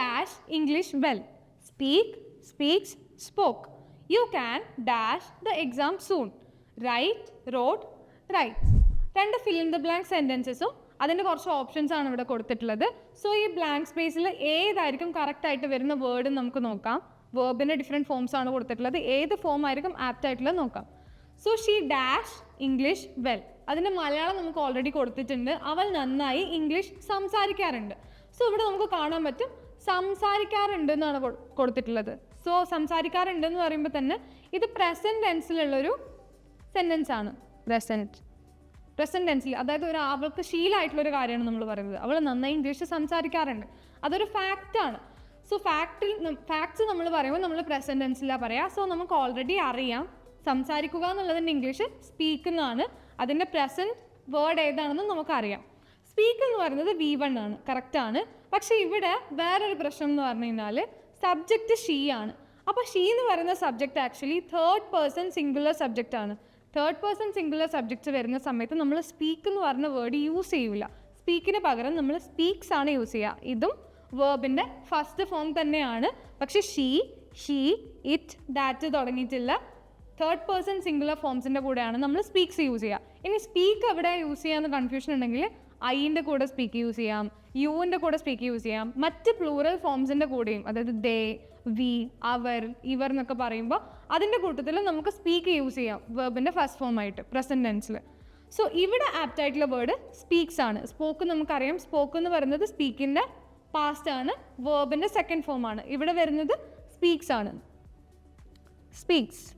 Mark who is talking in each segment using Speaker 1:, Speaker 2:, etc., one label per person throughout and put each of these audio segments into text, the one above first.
Speaker 1: Dash English well. Speak, speaks, spoke. You can dash the exam soon write wrote write രണ്ട് fill in the blank സെന്റൻസസും അതിന്റെ കുറച്ച് options ആണ് ഇവിടെ കൊടുത്തിട്ടുള്ളത്. സോ ഈ ബ്ലാങ്ക് സ്പേസിൽ ഏതായിരിക്കും കറക്റ്റ് ആയിട്ട് വരുന്ന വേർഡ് നമുക്ക് നോക്കാം. വേർബിന്റെ ഡിഫറെന്റ് ഫോംസ് ആണ് കൊടുത്തിട്ടുള്ളത്. ഏത് ഫോം ആയിരിക്കും ആപ്റ്റ് ആയിട്ടുള്ളത് നോക്കാം. So she dash English well അതിന്റെ മലയാളം നമുക്ക് ഓൾറെഡി കൊടുത്തിട്ടുണ്ട്. അവൾ നന്നായി ഇംഗ്ലീഷ് സംസാരിക്കാറുണ്ട്. സോ ഇവിടെ നമുക്ക് കാണാൻ പറ്റും. സംസാരിക്കാറുണ്ട് എന്നാണ് കൊടുത്തിട്ടുള്ളത്. സോ സംസാരിക്കാറുണ്ട് എന്ന് പറയുമ്പോൾ തന്നെ ഇത് പ്രസന്റ് ടെൻസിലുള്ളൊരു സെന്റൻസ് ആണ്. പ്രസന്റ് പ്രസന്റ് ടെൻസിൽ അതായത് ഒരു അവൾക്ക് ശീലമായിട്ടുള്ള ഒരു കാര്യമാണ് നമ്മൾ പറയുന്നത്. അവൾ നന്നായി ഇംഗ്ലീഷ് സംസാരിക്കാറുണ്ട്. അതൊരു ഫാക്റ്റാണ് സോ ഫാക്റ്റിൽ ഫാക്ട്സ് നമ്മൾ പറയുമ്പോൾ നമ്മൾ പ്രസന്റ് ടെൻസിലാണ് പറയുക സോ നമുക്ക് ഓൾറെഡി അറിയാം. സംസാരിക്കുക എന്നുള്ളതിന്റെ ഇംഗ്ലീഷ് സ്പീക്ക് എന്നാണ് അതിന്റെ പ്രസന്റ് വേർഡ് ഏതാണെന്ന് നമുക്കറിയാം. സ്പീക്ക് എന്ന് പറയുന്നത് വി വൺ ആണ്. കറക്റ്റാണ് പക്ഷേ ഇവിടെ വേറൊരു പ്രശ്നം എന്ന് പറഞ്ഞു കഴിഞ്ഞാൽ സബ്ജക്റ്റ് ഷീ ആണ്. അപ്പോൾ ഷീ എന്ന് പറയുന്ന subject actually third person singular subject ആണ്. തേർഡ് പേഴ്സൺ സിംഗുലർ സബ്ജക്റ്റ് വരുന്ന സമയത്ത് നമ്മൾ സ്പീക്ക് എന്ന് പറഞ്ഞ വേർഡ് യൂസ് ചെയ്യില്ല സ്പീക്കിന് പകരം നമ്മൾ സ്പീക്സ് ആണ് യൂസ് ചെയ്യുക ഇതും വേർബിന്റെ ഫസ്റ്റ് ഫോം തന്നെയാണ്. പക്ഷേ ഷീ ഷീ ഇറ്റ് ദാറ്റ് തുടങ്ങിയിട്ടില്ല. തേർഡ് പേഴ്സൺ സിംഗുലർ ഫോംസിന്റെ കൂടെയാണ് നമ്മൾ സ്പീക്സ് യൂസ് ചെയ്യുക ഇനി സ്പീക്ക് എവിടെ യൂസ് ചെയ്യാമെന്ന് കൺഫ്യൂഷൻ ഉണ്ടെങ്കിൽ ഐന്റെ കൂടെ സ്പീക്ക് യൂസ് ചെയ്യാം യുവിന്റെ കൂടെ സ്പീക്ക് യൂസ് ചെയ്യാം മറ്റ് പ്ലൂറൽ ഫോംസിന്റെ കൂടെയും അതായത് ദേ വി അവർ ഇവർ എന്നൊക്കെ പറയുമ്പോൾ അതിന്റെ കൂട്ടത്തിൽ നമുക്ക് സ്പീക്ക് യൂസ് ചെയ്യാം വേർബിന്റെ ഫസ്റ്റ് ഫോം ആയിട്ട് പ്രസന്റ് ടെൻസിൽ സോ ഇവിടെ ആപ്റ്റ് ആയിട്ടുള്ള വേർഡ് സ്പീക്സ് ആണ്. സ്പോക്ക് നമുക്കറിയാം. സ്പോക്ക് എന്ന് പറയുന്നത് സ്പീക്കിന്റെ പാസ്റ്റ് ആണ്. വേർബിന്റെ സെക്കൻഡ് ഫോം ആണ്. ഇവിടെ വരുന്നത് സ്പീക്സ് ആണ്. Speaks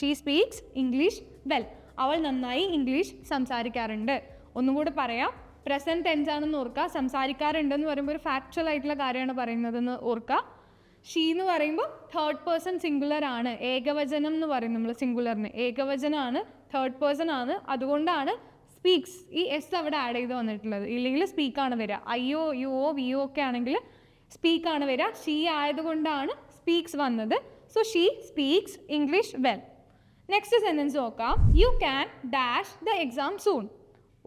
Speaker 1: she speaks English well അവൾ നന്നായി ഇംഗ്ലീഷ് സംസാരിക്കാറുണ്ട്. ഒന്നും കൂടെ പറയാം. പ്രസന്റ് ടെൻസ് ആണെന്ന് ഓർക്കുക. സംസാരിക്കാറുണ്ടെന്ന് പറയുമ്പോൾ ഒരു ഫാക്ച്വൽ ആയിട്ടുള്ള കാര്യമാണ് പറയുന്നതെന്ന് ഓർക്കുക. ഷീ എന്ന് പറയുമ്പോൾ തേർഡ് പേഴ്സൺ സിംഗുലർ ആണ്. ഏകവചനം എന്ന് പറയും നമ്മൾ സിംഗുലറിന് ഏകവചനമാണ് തേർഡ് പേഴ്സൺ ആണ്. അതുകൊണ്ടാണ് സ്പീക്സ് ഈ എസ് അവിടെ ആഡ് ചെയ്ത് വന്നിട്ടുള്ളത്. ഇല്ലെങ്കിൽ സ്പീക്കാണ് വരിക. അയ്യോ യു ഒ വി ഒ ഒക്കെ ആണെങ്കിൽ സ്പീക്കാണ് വരിക. ഷീ ആയതുകൊണ്ടാണ് സ്പീക്സ് വന്നത്. So she speaks English well next sentence നോക്കാം. You can dash the exam soon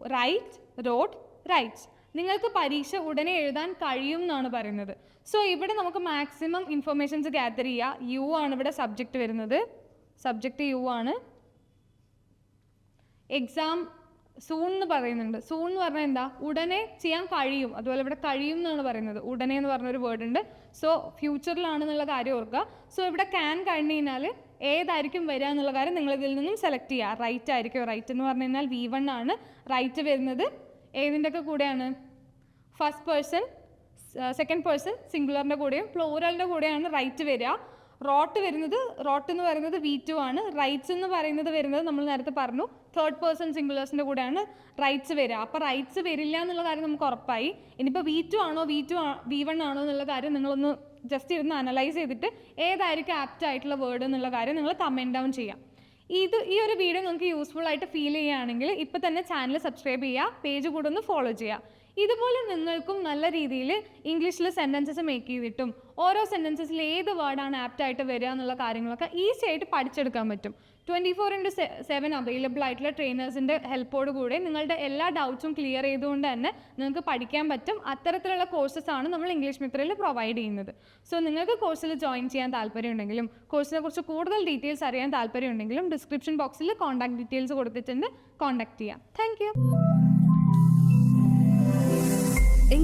Speaker 1: write wrote writes നിങ്ങൾക്ക് പരീക്ഷ ഉടനെ എഴുതാൻ കഴിയും എന്നാണ് പറയുന്നത്. സോ ഇവിടെ നമുക്ക് മാക്സിമം ഇൻഫർമേഷൻസ് ഗ്യാദർ ചെയ്യുക യു ആണ് ഇവിടെ സബ്ജക്റ്റ് വരുന്നത്. സബ്ജക്റ്റ് യു ആണ്. എക്സാം സൂൺ എന്ന് പറയുന്നുണ്ട്. സൂൺ എന്ന് പറഞ്ഞാൽ എന്താ? ഉടനെ ചെയ്യാൻ കഴിയും. അതുപോലെ ഇവിടെ കഴിയും എന്നാണ് പറയുന്നത്. ഉടനെ എന്ന് പറഞ്ഞൊരു വേർഡ് ഉണ്ട്. സോ ഫ്യൂച്ചറിലാണെന്നുള്ള കാര്യം ഓർക്കുക. സോ ഇവിടെ ക്യാൻ കഴിഞ്ഞ് കഴിഞ്ഞാൽ ഏതായിരിക്കും വരിക എന്നുള്ള കാര്യം നിങ്ങൾ ഇതിൽ നിന്നും സെലക്ട് ചെയ്യുക. റൈറ്റ് ആയിരിക്കും. റൈറ്റ് എന്ന് പറഞ്ഞു കഴിഞ്ഞാൽ വി വൺ ആണ്. റൈറ്റ് വരുന്നത് ഏതിന്റെയൊക്കെ കൂടെയാണ്? ഫസ്റ്റ് പേഴ്സൺ സെക്കൻഡ് പേഴ്സൺ സിംഗുലറിന്റെ കൂടെയും പ്ലൂറലിന്റെ കൂടെയാണ് റൈറ്റ് വരിക. റോട്ട് വരുന്നത് റോട്ട് എന്ന് പറയുന്നത് വി ടു ആണ്. റൈറ്റ്സ് എന്ന് പറയുന്നത് വരുന്നത് നമ്മൾ നേരത്തെ പറഞ്ഞു. തേർഡ് പേഴ്സൺ സിംഗുലേഴ്സിന്റെ കൂടെയാണ് റൈറ്റ്സ് വരിക. അപ്പോൾ റൈറ്റ്സ് വരില്ല എന്നുള്ള കാര്യം നമുക്ക് ഉറപ്പായി. ഇനിയിപ്പോൾ വി ടു ആണോ? വി ടു വി വൺ ആണോ എന്നുള്ള കാര്യം നിങ്ങളൊന്ന് ജസ്റ്റ് ഇരുന്ന് അനലൈസ് ചെയ്തിട്ട് ഏതായിരിക്കും ആപ്റ്റ് ആയിട്ടുള്ള വേർഡ് എന്നുള്ള കാര്യം നിങ്ങൾ കമന്റ് ഡൗൺ ചെയ്യാം. ഇത് ഈ ഒരു വീഡിയോ നിങ്ങൾക്ക് യൂസ്ഫുൾ ആയിട്ട് ഫീൽ ചെയ്യുകയാണെങ്കിൽ ഇപ്പോൾ തന്നെ ചാനൽ സബ്സ്ക്രൈബ് ചെയ്യുക പേജ് കൂടെ ഒന്ന് ഫോളോ ചെയ്യുക. ഇതുപോലെ നിങ്ങൾക്കും നല്ല രീതിയിൽ ഇംഗ്ലീഷിൽ സെന്റൻസസ് മേക്ക് ചെയ്തിട്ടും ഓരോ സെന്റൻസസിൽ ഏത് വേർഡാണ് ആപ്റ്റ് ആയിട്ട് വരിക എന്നുള്ള കാര്യങ്ങളൊക്കെ ഈസി ആയിട്ട് പഠിച്ചെടുക്കാൻ പറ്റും. Twenty four into seven available ആയിട്ടുള്ള ട്രെയിനേഴ്സിന്റെ ഹെൽപ്പോട് കൂടെ നിങ്ങളുടെ എല്ലാ ഡൗട്ട്സും ക്ലിയർ ചെയ്തുകൊണ്ട് തന്നെ നിങ്ങൾക്ക് പഠിക്കാൻ പറ്റും. അത്തരത്തിലുള്ള കോഴ്സസ് ആണ് നമ്മൾ ഇംഗ്ലീഷ് മിത്രയിൽ പ്രൊവൈഡ് ചെയ്യുന്നത്. സോ നിങ്ങൾക്ക് കോഴ്സിൽ ജോയിൻ ചെയ്യാൻ താല്പര്യമുണ്ടെങ്കിലും കോഴ്സിനെ കുറിച്ച് കൂടുതൽ ഡീറ്റെയിൽസ് അറിയാൻ താല്പര്യമുണ്ടെങ്കിലും ഡിസ്ക്രിപ്ഷൻ ബോക്സിൽ കോൺടാക്ട് ഡീറ്റെയിൽസ് കൊടുത്തിട്ടുണ്ട്. കോൺടാക്ട് ചെയ്യാം. Thank